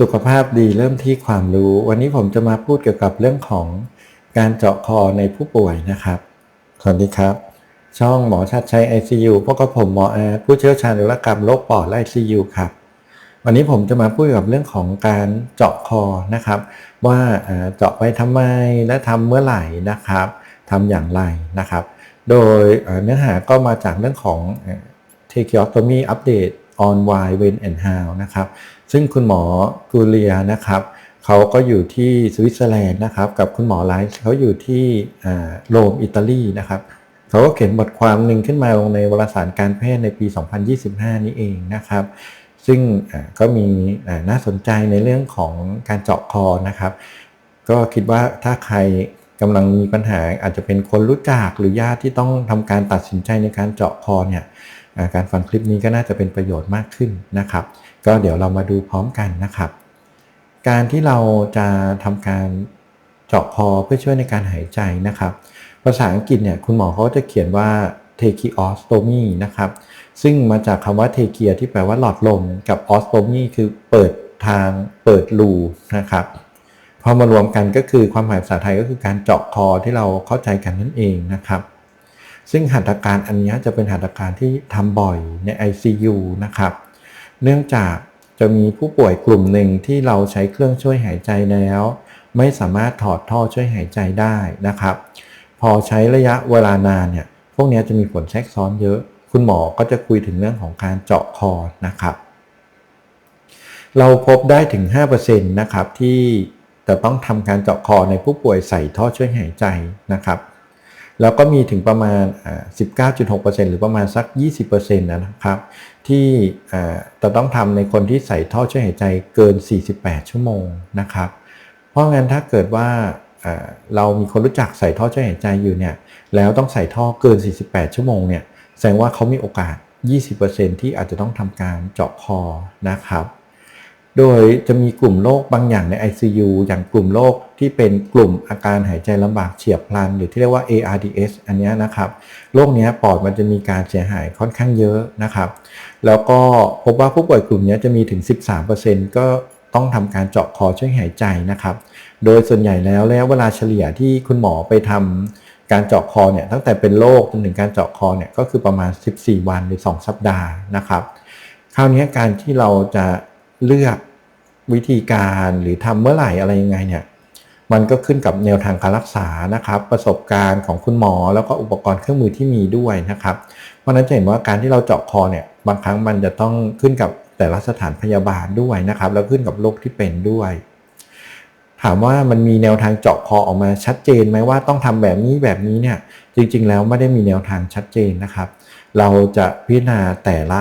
สุขภาพดีเริ่มที่ความรู้ วันนี้ผมจะมาพูดเกี่ยวกับเรื่องของการเจาะคอในผู้ป่วยนะครับสวัสดีครับ ช่องหมอชัดชัย ICU พวกกับผมหมออาร์ผู้เชี่ยวชาญอุรกรรมโรคปอดและ ICU ครับ วันนี้ผมจะมาพูดเกี่ยวกับเรื่องของการเจาะคอนะครับ ว่าเจาะไปทำไมและทำเมื่อไหร่นะครับทำอย่างไรนะครับ โดยเนื้อหาก็มาจากเรื่องของ t r a c h e o t o m y Update on Why When and How นะครับ ซึ่งคุณหมอกูเลียนะครับเขาก็อยู่ที่สวิตเซอร์แลนด์นะครับ กับคุณหมอไลฟ์เขาอยู่ที่โรมอิตาลีนะครับเขาก็เขียนบทความหนึ่งขึ้นมาลงในวารสารการแพทย์ในปี 2025 นี้เองนะครับ ซึ่งก็มีน่าสนใจในเรื่องของการเจาะคอนะครับ ก็คิดว่าถ้าใครกำลังมีปัญหาอาจจะเป็นคนรู้จักหรือญาติที่ต้องทำการตัดสินใจในการเจาะคอเนี่ย การฟังคลิปนี้ก็น่าจะเป็นประโยชน์มากขึ้นนะครับ ก็เดี๋ยวเรามาดูพร้อมกันนะครับ การที่เราจะทำการเจาะคอเพื่อช่วยในการหายใจนะครับ ภาษาอังกฤษเนี่ยคุณหมอเขาจะเขียนว่า tracheostomy นะครับ ซึ่งมาจากคำว่า trachea ที่แปลว่าหลอดลมกับ ostomy คือเปิดทางเปิดรูนะครับพอมารวมกันก็คือความหมายภาษาไทยก็คือการเจาะคอที่เราเข้าใจกันนั่นเองนะครับ ซึ่งหัตถการอันนี้จะเป็นหัตถการที่ทำบ่อยใน ICU นะครับ เนื่องจากจะมีผู้ป่วยกลุ่มหนึ่งที่เราใช้เครื่องช่วยหายใจแล้ว ไม่สามารถถอดท่อช่วยหายใจได้นะครับ พอใช้ระยะเวลานานเนี่ยพวกนี้จะมีผลแทรกซ้อนเยอะ คุณหมอก็จะคุยถึงเรื่องของการเจาะคอนะครับ เราพบได้ถึง 5%นะครับที่จะต้องทำการเจาะคอในผู้ป่วยใส่ท่อช่วยหายใจนะครับ แล้วก็มีถึงประมาณ 19.6%หรือประมาณสัก 20%นะครับ ที่จะต้องทำในคนที่ใส่ท่อช่วยหายใจเกิน 48 ชั่วโมงนะครับ เพราะงั้นถ้าเกิดว่าเรามีคนรู้จักใส่ท่อช่วยหายใจอยู่เนี่ย แล้วต้องใส่ท่อเกิน 48 ชั่วโมงเนี่ย แสดงว่าเขามีโอกาส 20%ที่อาจจะต้องทำการเจาะคอนะครับ โดยจะมีกลุ่มโรคบางอย่างใน ICU อย่างกลุ่มโรคที่เป็นกลุ่มอาการหายใจลำบากเฉียบพลัน หรือที่เรียกว่า ARDS อันนี้นะครับโรคเนี้ยปอดมันจะมีการเสียหายค่อนข้างเยอะนะครับ แล้วก็พบว่าผู้ป่วยกลุ่มนี้จะมีถึง 13%ก็ต้องทำการเจาะคอช่วยหายใจนะครับ โดยส่วนใหญ่แล้วระยะเวลาเฉลี่ยที่คุณหมอไปทำการเจาะคอเนี่ยตั้งแต่เป็นโรคจนถึงการเจาะคอเนี่ยก็คือประมาณ 14 วันหรือ 2 สัปดาห์นะครับ คราวนี้การที่เราจะ เลือกวิธีการหรือทำเมื่อไหร่อะไรยังไงเนี่ยมันก็ขึ้นกับแนวทางการรักษานะครับ ประสบการณ์ของคุณหมอแล้วก็อุปกรณ์เครื่องมือที่มีด้วยนะครับ เพราะฉะนั้นจะเห็นว่าการที่เราเจาะคอเนี่ยบางครั้งมันจะต้องขึ้นกับแต่ละสถานพยาบาลด้วยนะครับ แล้วขึ้นกับโรคที่เป็นด้วย ถามว่ามันมีแนวทางเจาะคอออกมาชัดเจนไหมว่าต้องทำแบบนี้แบบนี้เนี่ยจริงๆ แล้วไม่ได้มีแนวทางชัดเจนนะครับ เราจะพิจารณาแต่ละ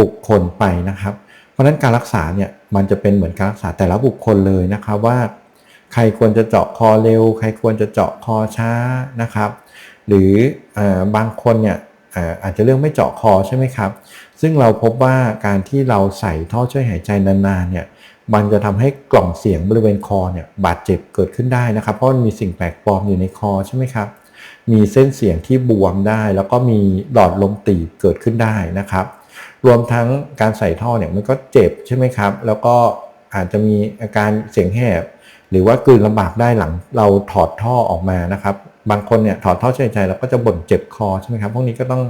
บุคคลไปนะครับ ราะฉะนั้นการรักษาเนี่ยมันจะเป็นเหมือนการรักษาแต่ละบุคคลเลยนะครับว่า ใครควรจะเจาะคอเร็ว ใครควรจะเจาะคอช้านะครับ หรืออบางคนเนี่ยอออาจจะเลือกไม่เจาะคอใช่ไหมครับ ซึ่งเราพบว่าการที่เราใส่ท่อช่วยหายใจนานๆเนี่ยมันจะทำให้กล่องเสียงบริเวณคอเนี่ยบาดเจ็บเกิดขึ้นได้นะครับ เพราะมันมีสิ่งแปลกปลอมอยู่ในคอใช่ไหมครับมีเส้นเสียงที่บวมได้ แล้วก็มีหลอดลมตีบเกิดขึ้นได้นะครับ รวมทั้งการใส่ท่อเนี่ยมันก็เจ็บใช่ไหมครับ แล้วก็อาจจะมีอาการเสียงแหบ หรือว่ากลืนลำบากได้หลังเราถอดท่อออกมานะครับ บางคนเนี่ยถอดท่อช่วยหายใจแล้วก็จะบ่นเจ็บคอใช่ไหมครับพวกนี้ก็ต้อง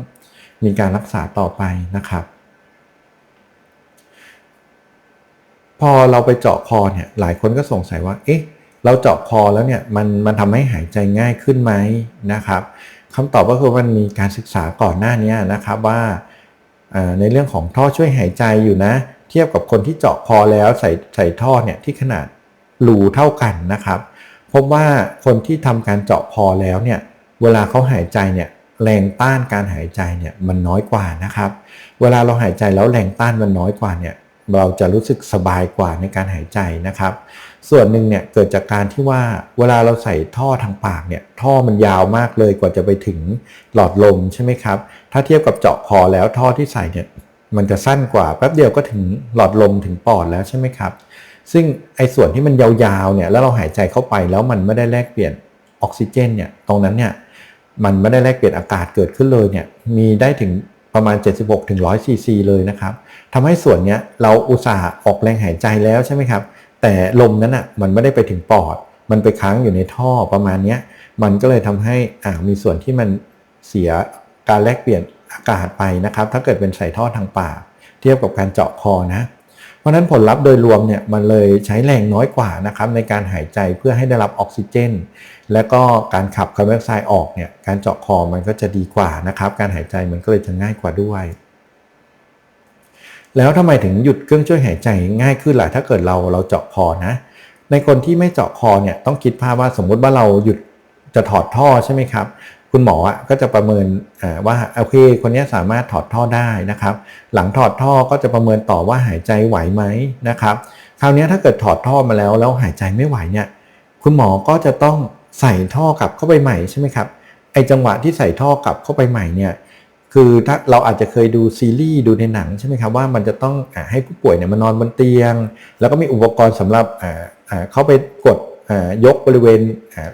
มีการรักษาต่อไปนะครับ พอเราไปเจาะคอเนี่ยหลายคนก็สงสัยว่า เอ๊ะ เราเจาะคอแล้วเนี่ยมันมันทำให้หายใจง่ายขึ้นไหมนะครับคำตอบก็คือมันมีการศึกษาก่อนหน้านี้นะครับว่า ในเรื่องของท่อช่วยหายใจอยู่นะ เทียบกับคนที่เจาะคอแล้วใส่ใส่ท่อเนี่ยที่ขนาดรูเท่ากันนะครับพบว่าคนที่ทำการเจาะคอแล้วเนี่ยเวลาเขาหายใจเนี่ยแรงต้านการหายใจเนี่ยมันน้อยกว่านะครับ เวลาเราหายใจแล้วแรงต้านมันน้อยกว่าเนี่ยเราจะรู้สึกสบายกว่าในการหายใจนะครับ ส่วนหนึ่งเนี่ยเกิดจากการที่ว่าเวลาเราใส่ท่อทางปากเนี่ยท่อมันยาวมากเลยกว่าจะไปถึงหลอดลมใช่ไหมครับ ถ้าเทียบกับเจาะคอแล้วท่อที่ใส่เนี่ยมันจะสั้นกว่าแป๊บเดียวก็ถึงหลอดลมถึงปอดแล้วใช่ไหมครับ ซึ่งไอ้ส่วนที่มันยาวๆเนี่ยแล้วเราหายใจเข้าไปแล้วมันไม่ได้แลกเปลี่ยนออกซิเจนเนี่ยตรงนั้นเนี่ยมันไม่ได้แลกเปลี่ยนอากาศเกิดขึ้นเลยเนี่ยมีได้ถึงประมาณ 76ถึง100ซีซีเลยนะครับทำให้ส่วนเนี้ยเราอุตส่าห์ออกแรงหายใจแล้วใช่ไหมครับ แต่ลมนั้นอะมันไม่ได้ไปถึงปอด มันไปค้างอยู่ในท่อประมาณเนี้ยมันก็เลยทำให้อ่ามีส่วนที่มันเสียการแลกเปลี่ยนอากาศไปนะครับ ถ้าเกิดเป็นใส่ท่อทางปากเทียบกับการเจาะคอนะ เพราะฉะนั้นผลลัพธ์โดยรวมเนี่ยมันเลยใช้แรงน้อยกว่านะครับในการหายใจเพื่อให้ได้รับออกซิเจน และก็การขับคาร์บอนไดออกไซด์ออกเนี่ยการเจาะคอมันก็จะดีกว่านะครับ การหายใจมันก็เลยจะง่ายกว่าด้วย แล้วทำไมถึงหยุดเครื่องช่วยหายใจง่ายขึ้นล่ะถ้าเกิดเราเราเจาะคอนะ ในคนที่ไม่เจาะคอเนี่ยต้องคิดภาพว่าสมมุติว่าเราหยุดจะถอดท่อใช่ไหมครับ คุณหมออะก็จะประเมินว่าโอเคคนนี้สามารถถอดท่อได้นะครับ หลังถอดท่อก็จะประเมินต่อว่าหายใจไหวไหมนะครับ คราวนี้ถ้าเกิดถอดท่อมาแล้วแล้วหายใจไม่ไหวเนี่ยคุณหมอก็จะต้องใส่ท่อกลับเข้าไปใหม่ใช่ไหมครับไอจังหวะที่ใส่ท่อกลับเข้าไปใหม่เนี่ย คือถ้าเราอาจจะเคยดูซีรีส์ดูในหนังใช่ไหมครับว่ามันจะต้องอให้ผู้ป่วยเนี่ยมานอนบนเตียง แล้วก็มีอุปกรณ์สำหรับเข้าไปกดยกบริเวณ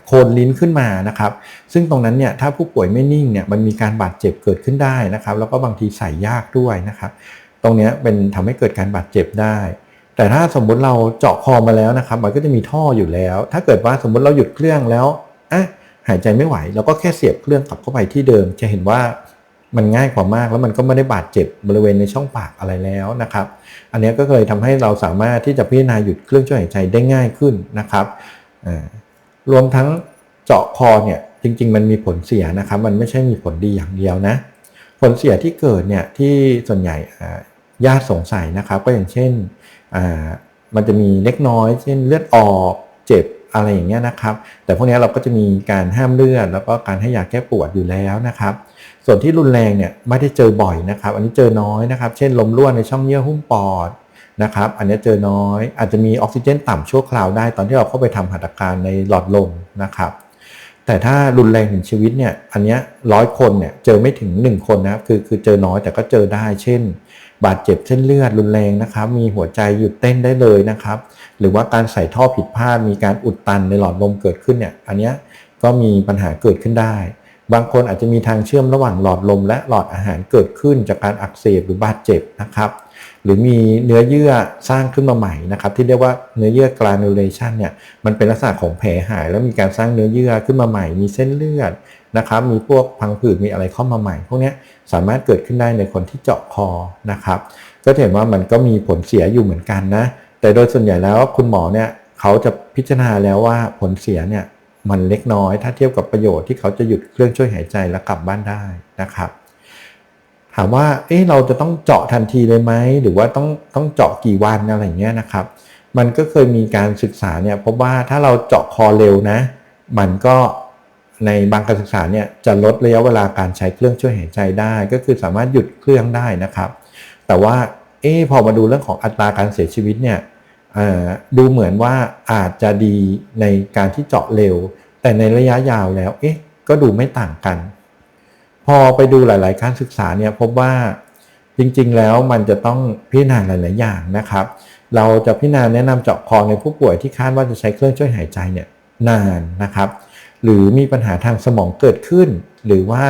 โคนลิ้นขึ้นมานะครับ ซึ่งตรงนั้นเนี่ยถ้าผู้ป่วยไม่นิ่งเนี่ยมันมีการบาดเจ็บเกิดขึ้นได้นะครับ แล้วก็บางทีใส่ยากด้วยนะครับ ตรงนี้เป็นทำให้เกิดการบาดเจ็บได้ แต่ถ้าสมมุติเราเจาะคอมาแล้วนะครับ มันก็จะมีท่ออยู่แล้ว ถ้าเกิดว่าสมมุติเราหยุดเครื่องแล้วอะหายใจไม่ไหวเราก็แค่เสียบเครื่องกลับเข้าไปที่เดิม จะเห็นว่า มันง่ายกว่ามากแล้วมันก็ไม่ได้บาดเจ็บบริเวณในช่องปากอะไรแล้วนะครับ อันนี้ก็เลยทำให้เราสามารถที่จะพิจารณาหยุดเครื่องช่วยหายใจได้ง่ายขึ้นนะครับรวมทั้งเจาะคอเนี่ยจริง ๆ มันมีผลเสียนะครับ มันไม่ใช่มีผลดีอย่างเดียวนะ ผลเสียที่เกิดเนี่ยที่ส่วนใหญ่ญาติสงสัยนะครับ ก็อย่างเช่นมันจะมีเล็กน้อย เช่นเลือดออกเจ็บอะไรอย่างเงี้ยนะครับ แต่พวกนี้เราก็จะมีการห้ามเลือดแล้วก็การให้ยาแก้ปวดอยู่แล้วนะครับ ส่วนที่รุนแรงเนี่ยไม่ได้เจอบ่อยนะครับ อันนี้เจอน้อยนะครับ เช่นลมรั่วในช่องเยื่อหุ้มปอดนะครับ อันนี้เจอน้อย อาจจะมีออกซิเจนต่ำชั่วคราวได้ ตอนที่เราเข้าไปทำหัตถการในหลอดลมนะครับ แต่ถ้ารุนแรงถึงชีวิตเนี่ย อันนี้ร้อยคนเนี่ยเจอไม่ถึง 1 คนนะครับ คือคือเจอน้อยแต่ก็เจอได้ เช่น บาดเจ็บเส้นเลือดรุนแรงนะครับ มีหัวใจหยุดเต้นได้เลยนะครับ หรือว่าการใส่ท่อผิดพลาด มีการอุดตันในหลอดลมเกิดขึ้นเนี่ย อันนี้ก็มีปัญหาเกิดขึ้นได้ บางคนอาจจะมีทางเชื่อมระหว่างหลอดลมและหลอดอาหารเกิดขึ้นจากการอักเสบหรือบาดเจ็บนะครับ หรือมีเนื้อเยื่อสร้างขึ้นมาใหม่นะครับ ที่เรียกว่าเนื้อเยื่อกรานูเลชันเนี่ยมันเป็นลักษณะของแผลหาย แล้วมีการสร้างเนื้อเยื่อขึ้นมาใหม่ มีเส้นเลือดนะครับ มีพวกพังผืดมีอะไรเข้ามาใหม่ พวกนี้สามารถเกิดขึ้นได้ในคนที่เจาะคอนะครับ ก็เห็นว่ามันก็มีผลเสียอยู่เหมือนกันนะ แต่โดยส่วนใหญ่แล้วคุณหมอเนี่ยเขาจะพิจารณาแล้วว่าผลเสียเนี่ย มันเล็กน้อย ถ้าเทียบกับประโยชน์ที่เขาจะหยุดเครื่องช่วยหายใจแล้วกลับบ้านได้นะครับ ถามว่าเอ๊ะเราจะต้องเจาะทันทีเลยไหมหรือว่าต้องต้องเจาะกี่วันอะไรเงี้ยนะครับ มันก็เคยมีการศึกษาเนี่ยพบว่าถ้าเราเจาะคอเร็วนะ มันก็ในบางการศึกษาเนี่ยจะลดระยะเวลาการใช้เครื่องช่วยหายใจได้ ก็คือสามารถหยุดเครื่องได้นะครับ แต่ว่าเอ๊พอมาดูเรื่องของอัตราการเสียชีวิตเนี่ย ดูเหมือนว่าอาจจะดีในการที่เจาะเร็ว แต่ในระยะยาวแล้ว เอ๊ะ ก็ดูไม่ต่างกัน พอไปดูหลาย ๆ การศึกษาเนี่ยพบว่าจริง ๆ แล้วมันจะต้องพิจารณาหลาย ๆ อย่างนะครับ เราจะพิจารณาแนะนำเจาะคอในผู้ป่วยที่คาดว่าจะใช้เครื่องช่วยหายใจเนี่ยนานนะครับ หรือมีปัญหาทางสมองเกิดขึ้น หรือว่า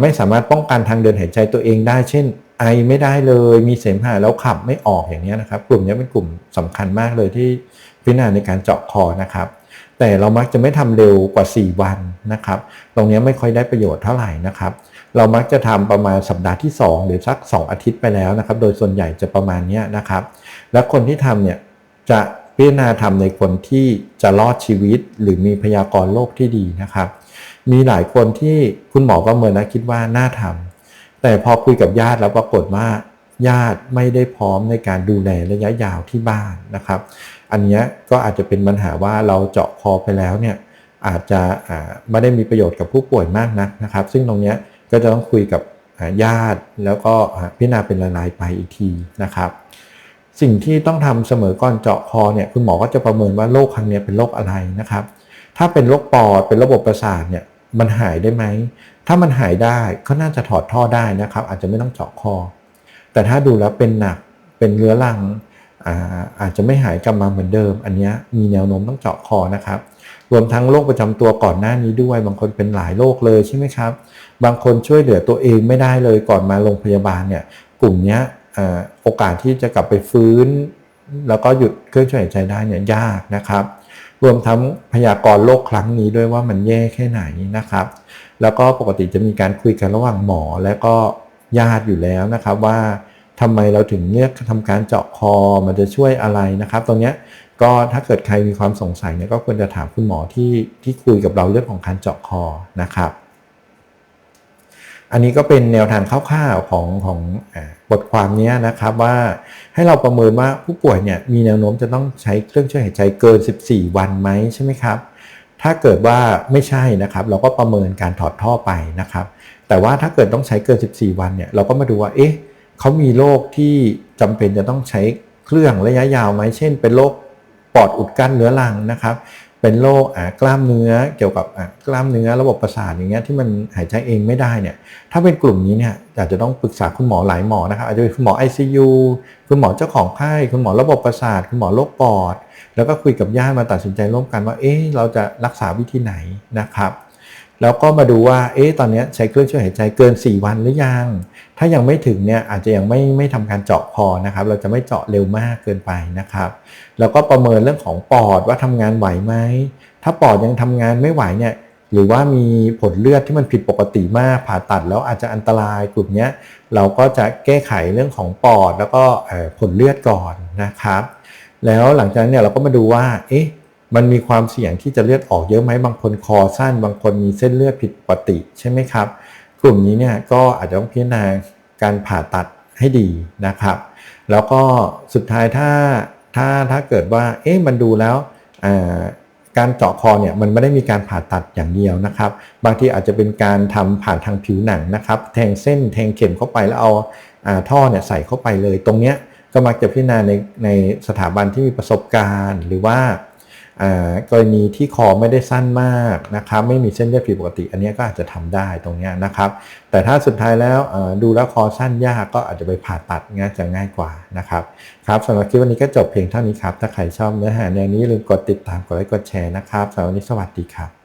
ไม่สามารถป้องกันทางเดินหายใจตัวเองได้ เช่น ไอไม่ได้เลยมีเสมหะแล้วขับไม่ออกอย่างนี้นะครับ กลุ่มนี้เป็นกลุ่มสำคัญมากเลยที่พิจารณาในการเจาะคอนะครับ แต่เรามักจะไม่ทำเร็วกว่า 4 วันนะครับ ตรงนี้ไม่ค่อยได้ประโยชน์เท่าไหร่นะครับ เรามักจะทำประมาณสัปดาห์ที่ 2 หรือสัก 2 อาทิตย์ไปแล้วนะครับ โดยส่วนใหญ่จะประมาณนี้นะครับ และคนที่ทำเนี่ยจะพิจารณาทำในคนที่จะรอดชีวิต หรือมีพยากรณ์โรคที่ดีนะครับ มีหลายคนที่คุณหมอก็เมือนนะคิดว่าน่าทำ แต่พอคุยกับญาติแล้วปรากฏว่าญาติไม่ได้พร้อมในการดูแลระยะยาวที่บ้านนะครับ อันนี้ก็อาจจะเป็นปัญหาว่าเราเจาะคอไปแล้วเนี่ยอาจจะไม่ได้มีประโยชน์กับผู้ป่วยมากนักนะครับ ซึ่งตรงนี้ก็จะต้องคุยกับญาติแล้วก็พิจารณาเป็นรายๆไปอีกทีนะครับ สิ่งที่ต้องทำเสมอก่อนเจาะคอเนี่ยคุณหมอก็จะประเมินว่าโรคครั้งนี้เป็นโรคอะไรนะครับ ถ้าเป็นโรคปอดเป็นระบบประสาทเนี่ยมันหายได้ไหม ถ้ามันหายได้ก็น่าจะถอดท่อได้นะครับ อาจจะไม่ต้องเจาะคอ แต่ถ้าดูแล้วเป็นหนักเป็นเรื้อรังอาอาจจะไม่หายกลับมาเหมือนเดิม อันนี้มีแนวโน้มต้องเจาะคอนะครับ รวมทั้งโรคประจำตัวก่อนหน้านี้ด้วย บางคนเป็นหลายโรคเลยใช่ไหมครับ บางคนช่วยเหลือตัวเองไม่ได้เลยก่อนมาโรงพยาบาลเนี่ย กลุ่มนี้โอกาสที่จะกลับไปฟื้น แล้วก็หยุดเครื่องช่วยหายใจได้เนี่ยยากนะครับ รวมทั้งพยากรณ์โรคครั้งนี้ด้วยว่ามันแย่แค่ไหนนะครับ แล้วก็ปกติจะมีการคุยกันระหว่างหมอและก็ญาติอยู่แล้วนะครับว่าทำไมเราถึงเลือกทำการเจาะคอมันจะช่วยอะไรนะครับตรงเนี้ยก็ถ้าเกิดใครมีความสงสัยเนี่ยก็ควรจะถามคุณหมอที่ที่คุยกับเราเรื่องของการเจาะคอนะครับ อันนี้ก็เป็นแนวทางคร่าวๆของของบทความนี้นะครับว่าให้เราประเมินว่าผู้ป่วยเนี่ยมีแนวโน้มจะต้องใช้เครื่องช่วยหายใจเกิน 14 วันไหมใช่ไหมครับ ถ้าเกิดว่าไม่ใช่นะครับ เราก็ประเมินการถอดท่อไปนะครับ แต่ว่าถ้าเกิดต้องใช้เกิน 14 วันเนี่ยเราก็มาดูว่าเอ๊ะเขามีโรคที่จำเป็นจะต้องใช้เครื่องระยะยาวไหมเช่น เป็นโรคปอดอุดกั้นเนื้อรังนะครับ เป็นโรคกล้ามเนื้อเกี่ยวกับกล้ามเนื้อระบบประสาทอย่างเงี้ยที่มันหายใจเองไม่ได้เนี่ยถ้าเป็นกลุ่มนี้เนี่ยอาจจะต้องปรึกษาคุณหมอหลายหมอนะครับอาจจะเป็นคุณหมอ ICU คุณหมอเจ้าของไข้คุณหมอระบบประสาท คุณหมอโรคปอด แล้วก็คุยกับญาติมาตัดสินใจร่วมกันว่าเอ๊ะเราจะรักษาวิธีไหนนะครับ แล้วก็มาดูว่า เอ๊ะ ตอนนี้ใช้เครื่องช่วยหายใจเกิน 4 วันหรือยัง ถ้ายังไม่ถึงเนี่ยอาจจะยังไม่ไม่ทำการเจาะคอนะครับ เราจะไม่เจาะเร็วมากเกินไปนะครับ แล้วก็ประเมินเรื่องของปอดว่าทำงานไหวไหม ถ้าปอดยังทำงานไม่ไหวเนี่ย หรือว่ามีผลเลือดที่มันผิดปกติมาก ผ่าตัดแล้วอาจจะอันตรายกลุ่มนี้เราก็จะแก้ไขเรื่องของปอดแล้วก็ผลเลือดก่อนนะครับ แล้วหลังจากนั้นเนี่ยเราก็มาดูว่า เอ๊ะ มันมีความเสี่ยงที่จะเลือดออกเยอะไหมบางคนคอสั้น บางคนมีเส้นเลือดผิดปกติใช่ไหมครับ กลุ่มนี้เนี่ยก็อาจจะต้องพิจารณาการผ่าตัดให้ดีนะครับ แล้วก็สุดท้ายถ้าถ้าถ้าเกิดว่าเอ๊ะมันดูแล้วการเจาะคอเนี่ยมันไม่ได้มีการผ่าตัดอย่างเดียวนะครับ บางทีอาจจะเป็นการทำผ่านทางผิวหนังนะครับ แทงเส้นแทงเข็มเข้าไปแล้วเอาอาท่อเนี่ยใส่เข้าไปเลย ตรงเนี้ยก็มักจะพิจารณาในในสถาบันที่มีประสบการณ์ หรือว่าอ่า กรณีที่คอไม่ได้สั้นมากนะครับไม่มีเส้นเลือดผิดปกติ อันนี้ก็อาจจะทำได้ตรงเนี้ยนะครับ แต่ถ้าสุดท้ายแล้วดูแล้วคอสั้นยากก็อาจจะไปผ่าตัดง่ายจะง่ายกว่านะครับครับสำหรับคลิปวันนี้ก็จบเพียงเท่านี้ครับ ถ้าใครชอบเนื้อหาแนวนี้ลืมกดติดตามกดไลค์กดแชร์นะครับสำหรับวันนี้สวัสดีครับ